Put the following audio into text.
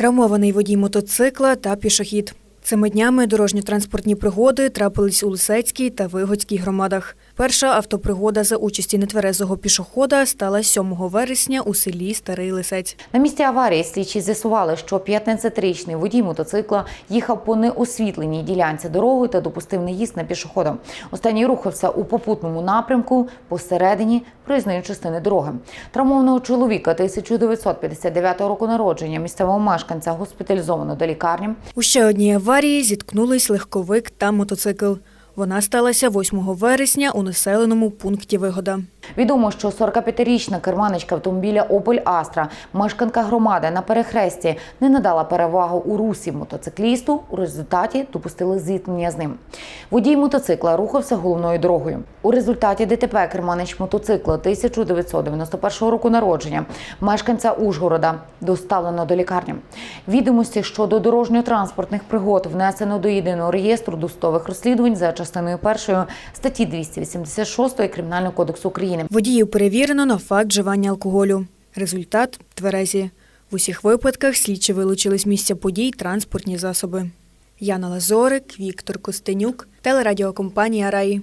Травмований водій мотоцикла та пішохід. Цими днями дорожньо-транспортні пригоди трапились у Лисецькій та Вигодській громадах. Перша автопригода за участі нетверезого пішохода стала 7 вересня у селі Старий Лисець. На місці аварії слідчі з'ясували, що 15-річний водій мотоцикла їхав по неосвітленій ділянці дороги та допустив наїзд на пішохода. Останній рухався у попутному напрямку посередині проїзної частини дороги. Травмованого чоловіка 1959 року народження місцевого мешканця госпіталізовано до лікарні. У ще одній аварії зіткнулись легковик та мотоцикл. Вона сталася 8 вересня у населеному пункті Вигода. Відомо, що 45-річна керманичка автомобіля Opel Astra, мешканка громади на перехресті, не надала перевагу у русі мотоциклісту. У результаті допустили зіткнення з ним. Водій мотоцикла рухався головною дорогою. У результаті ДТП керманич мотоцикла 1991 року народження, мешканця Ужгорода, доставлено до лікарні. Відомості щодо дорожньо-транспортних пригод внесено до єдиного реєстру досудових розслідувань за частиною першої статті 286 Кримінального кодексу України. Водіїв перевірено на факт вживання алкоголю. Результат тверезі. В усіх випадках слідчі вилучили з місця подій транспортні засоби. Яна Лазорик, Віктор Костенюк, телерадіокомпанія Раї.